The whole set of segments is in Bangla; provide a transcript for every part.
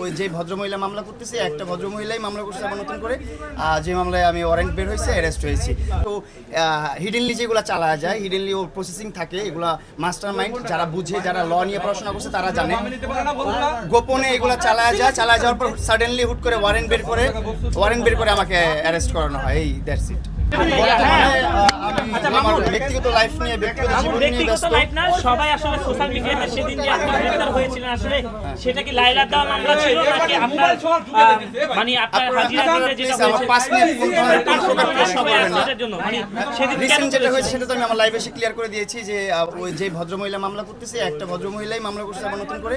ওই যে ভদ্রমহিলা মামলা করতেছে, একটা ভদ্রমহিলাই মামলা করছে আবার নতুন করে যে মামলায় আমি ওয়ারেন্ট বের হয়েছে অ্যারেস্ট হয়েছি। তো হিডেনলি যেগুলো চালা যায় হিডেনলি ও প্রসেসিং থাকে, এগুলা মাস্টার মাইন্ড যারা বুঝে, যারা ল নিয়ে পড়াশোনা করছে, তারা জানে। গোপনে এগুলো চালায় যায় চালায় যাওয়ার পর সাডেনলি হুট করে ওয়ারেন্ট বের করে ওয়ারেন্ট বের করে আমাকে অ্যারেস্ট করানো হয়, এই দ্যাটস ইট আমার ব্যক্তিগত নিয়ে নিয়ে ব্যস্ত লাইফ না সবাই আসলে সোশ্যাল মিডিয়াতে সেদিন যে সেটা কি মামলা যেটা হয়েছে সেটা তো আমি আমার ক্লিয়ার করে দিয়েছি যে ওই যে ভদ্রমহিলা মামলা করতেছে একটা ভদ্রমহিলাই মামলা করছে আবার নতুন করে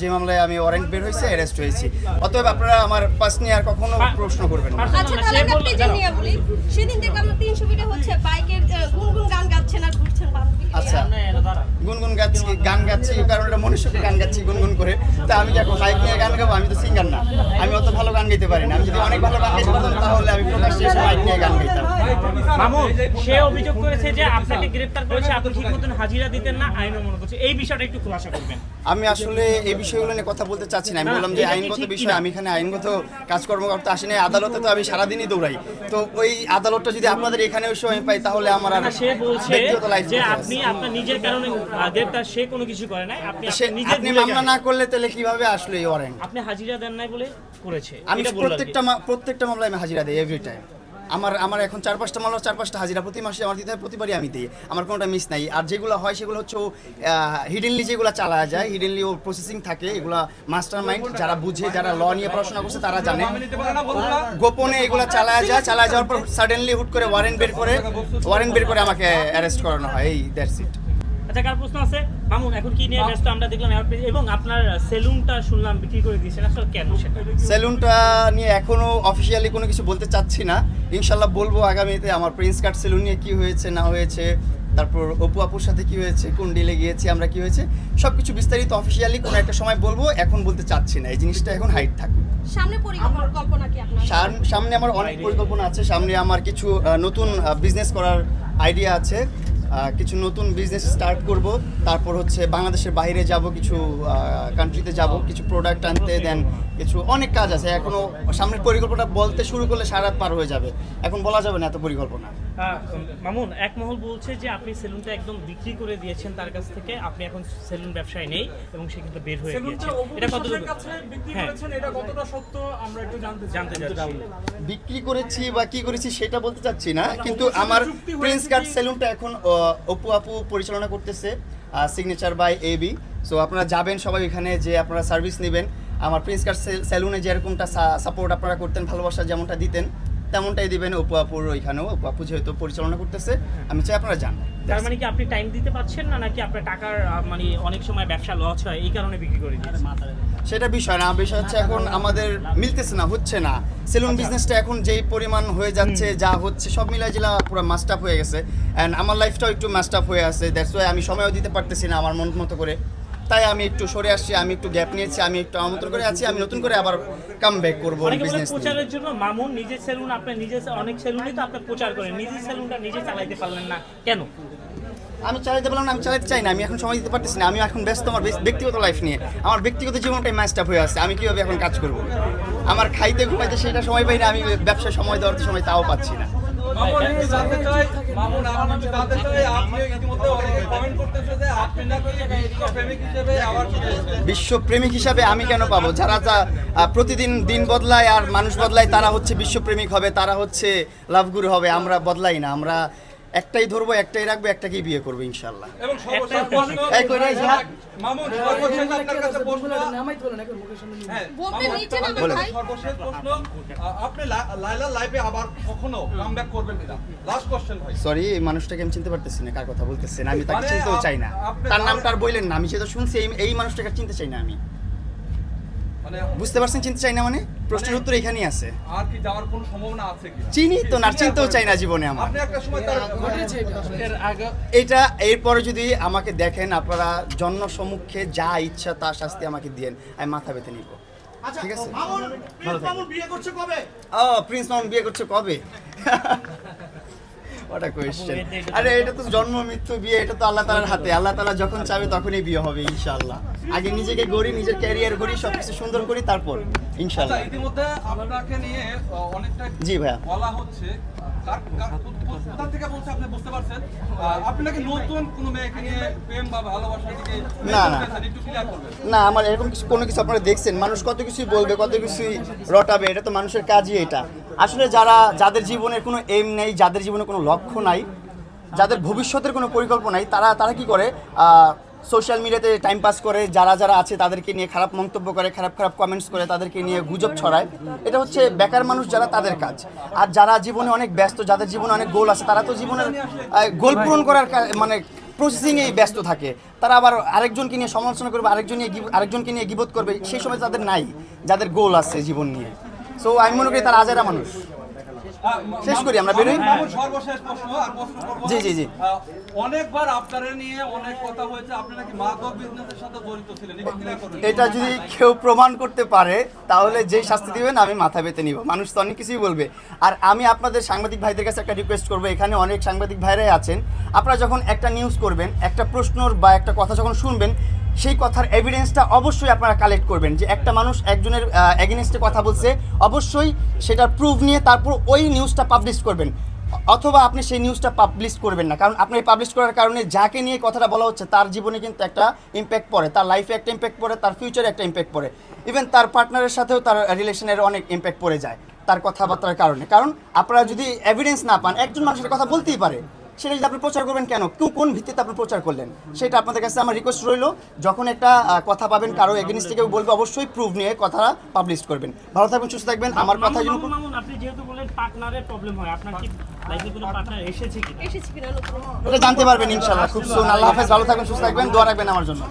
যে মামলায় আমি ওয়ারেন্ট বের হয়েছে অ্যারেস্ট হয়েছি অতএব আপনারা আমার পাস নিয়ে আর কখনো প্রশ্ন করবেন না না, তাহলে সে একটা বললো- পেজে নিয়ে বলি সেদিন দেখলাম তিনশো ফিটে হচ্ছে বাইকের আহ, গুনগুন গান গাচ্ছেন আর ঘুরছেন বান্ধবী আচ্ছা গুনগুন গাচ্ছি কারণ এটা মনুষ্যকে গান গাচ্ছি গুনগুন করে। তা আমি যখন মাইক নিয়ে গান গাবো আমি তো সিঙ্গার না। আমি অত ভালো গান গাইতে পারি না। আমি যদি অনেক ভালো গান গাইতে পারতাম তাহলে আমি প্রকাশ্যে এসে মাইক নিয়ে গান গাইতাম। মামুন সে অভিযোগ করেছে যে আপনাকে গ্রেফতার করেছে আপনি ঠিক মতন হাজিরা দিতেন না আইন মনে করছে। এই বিষয়টা একটু খোলাসা করবেন। আমি আসলে এই বিষয়গুলো নিয়ে কথা বলতে চাচ্ছি না। আমি বললাম যে আইনগত বিষয় আমি এখানে আইনগত কাজকর্ম করতে আসি নাই। আদালতে তো আমি সারাদিনই দৌড়াই। তো ওই আদালতটা যদি আপনাদের এখানে এসে আমি পাই তাহলে আমার আর সে বলছে যে আপনি আপনার নিজের কারণে গ্রেফতার সে কোনো কিছু করে নাই। আপনি নিজের আপনি মামলা না করলে তাহলে কীভাবে আসলো এই ওয়ারেন্ট আপনি হাজিরা দেন নাই বলে করেছে। আমি। প্রত্যেকটা প্রত্যেকটা মামলায় আমি হাজিরা দিই এভরি টাইম আমার আমার এখন চার পাঁচটা মামলা চার পাঁচটা হাজিরা প্রতি মাসে আমার দিতে হয় প্রতিবারই আমি দিই। আমার কোনোটা মিস নাই। আর যেগুলো হয় সেগুলো হচ্ছে ও হিডেনলি যেগুলো চালা যায় হিডেনলি ও প্রসেসিং থাকে এগুলো মাস্টার মাইন্ড যারা বুঝে যারা ল নিয়ে পড়াশোনা করছে তারা জানে। গোপনে এগুলো চালায় যায় চালায় যাওয়ার পর সাডেনলি হুট করে ওয়ারেন্ট বের করে ওয়ারেন্ট বের করে আমাকে অ্যারেস্ট করানো হয়। এই দ্যাটস ইট আচ্ছা কার প্রশ্ন আছে? মামুন এখন কি নিয়ে ব্যস্ত? আমরা দেখলাম এবং আপনার সেলুনটা শুনলাম বিক্রি করে দিয়েছেন। আসলে কেন সেটা? সেলুনটা নিয়ে এখনও অফিসিয়ালি কোনো কিছু বলতে চাচ্ছি না। ইনশাল্লাহ বলব আগামীতে আমার প্রিন্স কাট সেলুন নিয়ে কি হয়েছে না হয়েছে তারপর অপু আপুর সাথে কি হয়েছে কোন ডিলে গিয়েছি আমরা কি হয়েছে সব কিছু বিস্তারিত অফিসিয়ালি কোনো একটা সময় বলব এখন বলতে চাচ্ছি না। এই জিনিসটা এখন হাইট থাকুক। সামনে পরিকল্পনা কি আপনার? সামনে আমার অনেক পরিকল্পনা আছে সামনে আমার কিছু নতুন বিজনেস করার আইডিয়া আছে। কিছু নতুন বিজনেস স্টার্ট করব। তারপর হচ্ছে বাংলাদেশের বাইরে যাব, কিছু কান্ট্রিতে যাব, কিছু প্রোডাক্ট আনতে দেন কিছু অনেক কাজ আছে। এখনও সামনের পরিকল্পনা বলতে শুরু করলে সারা পার হয়ে যাবে। এখন বলা যাবে না এত পরিকল্পনা। মামুন এক মহল বলছে যে আপনি সেলুনটা একদম বিক্রি করে দিয়েছেন তার কাছ থেকে। আপনি এখন সেলুন ব্যবসায় নেই এবং সে কিন্তু বের হয়ে গিয়েছে। এটা কত কাছে বিক্রি হ্যাঁ। করেছেন এটা কতটা সত্য আমরা একটু জানতে চাই। জানতে চাচ্ছি। বিক্রি করেছি বা কি করেছি সেটা বলতে চাচ্ছি না কিন্তু আমার প্রিন্স কার্ড সেলুনটা এখন আহ, অপু আপু পরিচালনা করতেছে সিগনেচার বাই এবি সো আপনারা যাবেন সবাই এখানে যে আপনারা সার্ভিস নেবেন। আমার প্রিন্স কার্ড সেলুনে যেরকমটা সাপোর্ট আপনারা করতেন ভালোবাসা যেমনটা দিতেন তেমনটাই দিবেন অপু আপুর ওইখানেও। অপু আপু যেহেতু পরিচালনা করতেছে আমি চাই আপনারা যান তার মানে কি আপনি টাইম দিতে পারছেন না নাকি আপনার টাকার মানে অনেক সময় ব্যবসা লস হয় এই কারণে বিক্রি করে সেটা বিষয় না বিষয় হচ্ছে এখন আমাদের মিলতেছে না হচ্ছে না। সেলুন বিজনেসটা এখন যেই পরিমাণ হয়ে যাচ্ছে যা হচ্ছে সব মিলাই জেলা পুরো মাস্ট আপ হয়ে গেছে। অ্যান্ড আমার লাইফটাও একটু মাস্ট আপ হয়ে আছে দ্যাটস ওয়াই আমি সময়ও দিতে পারতেছি না আমার মন মতো করে। তাই আমি একটু সরে আসছি আমি একটু গ্যাপ নিয়েছি আমি একটু মতো করে আছি আমি নতুন করে আবার কাম ব্যাক করব বিজনেস প্রচারের জন্য মামুন নিজের সেলুন আপনি নিজে অনেক সেলুনই তো আপনি প্রচার করেন। নিজের সেলুনটা নিজে চালাইতে পারলেন না কেন? আমি চালাতে পারলাম না আমি চালাতে চাই না আমি এখন সময় দিতে পারতেছি না আমি এখন ব্যস্ত আমার বেশ- ব্যক্তিগত লাইফ নিয়ে। আমার ব্যক্তিগত জীবনটাই ম্যাচড আপ হয়ে আছে আমি কীভাবে এখন কাজ করব? আমার খাইতে ঘুমাইতে সেটা সময় পাই না আমি ব্যবসায় সময় দেওয়ার তো সময় তাও পাচ্ছি না। মামুন আমি জানতে চাই মামুন আমি জানতে চাই আপনি ইতিমধ্যে অনেকে কমেন্ট করতেছে যে বিশ্বপ্রেমিক হিসাবে আমি কেন পাবো? যারা যা প্রতিদিন দিন বদলায় আর মানুষ বদলায়, তারা হচ্ছে বিশ্বপ্রেমিক হবে, তারা হচ্ছে লাভগুরু হবে। আমরা বদলাই না, আমরা একটাই ধরবো একটাই রাখব একটাকেই বিয়ে করব ইনশাল্লাহ এবং সর্বশেষ প্রশ্ন এই কই রে, যা। মামুন সর্বশেষ আপনার কাছে প্রশ্ন হ্যাঁ সরি এই মানুষটাকে আমি চিনতে পারতেছি না কার কথা বলতেছেন? আমি তাকে মানে চিনতেও চাই না। তার তার- নামটা আর বললেন না আমি সেটা শুনছি এই- এই মানুষটাকে চিনতে চাই না আমি। বুঝতে পারছেন চিনতে চাই না মানে? প্রশ্নের উত্তর এখানেই আছে। আর কি যাওয়ার কোনো সম্ভাবনা আছে কি চিনি তো না চিনতেও চাই না জীবনে আমার। আপনি একটা সময় তার এটা। এরপরে যদি আমাকে দেখেন আপনারা জন্ম সম্মুখে যা ইচ্ছা তা শাস্তি আমাকে দিয়েন আমি মাথা পেতে নিব। ঠিক আছে? ও প্রিন্স মামুন বিয়ে করছে কবে? ওটা কোয়েশ্চেন আরে এটা তো জন্ম মৃত্যু বিয়ে এটা তো আল্লাহ তালার হাতে। আল্লাহ তালা যখন চাবে তখনই বিয়ে হবে ইনশাআল্লাহ। আগে নিজেকে গড়ি নিজের ক্যারিয়ার গড়ি সবকিছু সুন্দর করি তারপর আচ্ছা ইনশাল্লাহ ইতিমধ্যে আপনাকে নিয়ে অনেকটা জি ভাইয়া। বলা হচ্ছে আহ, না, আমার এরকম কিছু কোনো কিছু আপনারা দেখছেন মানুষ কত কিছুই বলবে কত কিছুই রটাবে এটা তো মানুষের কাজই এটা। আসলে যারা যাদের জীবনের কোনো এম নেই যাদের জীবনে কোনো লক্ষ্য নাই যাদের ভবিষ্যতের কোনো পরিকল্পনা নাই তারা তারা কি করে সোশ্যাল মিডিয়াতে টাইম পাস করে, যারা যারা আছে তাদেরকে নিয়ে খারাপ মন্তব্য করে, খারাপ খারাপ কমেন্টস করে, তাদেরকে নিয়ে গুজব ছড়ায়। এটা হচ্ছে বেকার মানুষ যারা তাদের কাজ। আর যারা জীবনে অনেক ব্যস্ত, যাদের জীবনে অনেক গোল আছে, তারা তো জীবনের গোল পূরণ করার মানে প্রসেসিংয়েই ব্যস্ত থাকে। তারা আবার আরেকজনকে নিয়ে সমালোচনা করবে, আরেকজন নিয়ে আরেকজনকে নিয়ে গিবোধ করবে। সেই সময় তাদের নাই, যাদের গোল আছে জীবন নিয়ে। সো আমি মনে করি তারা আজেরা মানুষ। শেষ করি আমরা বেরোই? সর্বশেষ প্রশ্ন আর প্রশ্ন করব। জি, জি, জি। অনেকবার আপনারা নিয়ে অনেক কথা হয়েছে আপনি নাকি মাদক বিজনেসের সাথে জড়িত ছিলেন এটা যদি কেউ প্রমাণ করতে পারে তাহলে যেই শাস্তি দিবেন আমি মাথা পেতে নিব। মানুষ তো অনেক কিছুই বলবে। আর আমি আপনাদের সাংবাদিক ভাইদের কাছে একটা রিকোয়েস্ট করব এখানে অনেক সাংবাদিক ভাইরাই আছেন। আপনারা যখন একটা নিউজ করবেন একটা প্রশ্নর বা একটা কথা যখন শুনবেন সেই কথার এভিডেন্সটা অবশ্যই আপনারা কালেক্ট করবেন যে একটা মানুষ একজনের এগেনস্টে কথা বলছে, অবশ্যই সেটার প্রুফ নিয়ে তারপর ওই নিউজটা পাবলিশ করবেন। অথবা আপনি সেই নিউজটা পাবলিশ করবেন না। কারণ আপনি পাবলিশ করার কারণে যাকে নিয়ে কথাটা বলা হচ্ছে, তার জীবনে কিন্তু একটা ইম্প্যাক্ট পড়ে, তার লাইফে একটা ইম্প্যাক্ট পড়ে, তার ফিউচারে একটা ইম্প্যাক্ট পড়ে। ইভেন তার পার্টনারের সাথেও তার রিলেশনের অনেক ইম্প্যাক্ট পড়ে যায়, তার কথাবার্তার কারণে। কারণ আপনারা যদি এভিডেন্স না পান, একজন মানুষের কথা বলতেই পারে। সেটা যদি আপনি প্রচার করবেন কেন? কেউ কোন ভিত্তিতে আপনি প্রচার করলেন? সেটা আপনাদের কাছে আমার রিকোয়েস্ট রইল যখন একটা কথা পাবেন কারও এগেনস্টে কেউ বলবে অবশ্যই প্রুফ নিয়ে কথা পাবলিশ করবেন। ভালো থাকবেন সুস্থ থাকবেন। আমার কথা যেন আপনি যেহেতু বলেন পার্টনারের প্রবলেম হয় আপনার কি লাইফে কোনো পার্টনার এসেছে কি এসেছি কিনা নতুন এটা জানতে পারবেন ইনশাল্লাহ। খুব সুন আল্লাহ হাফেজ। ভালো থাকবেন সুস্থ থাকবেন। দোয়া রাখবেন আমার জন্য।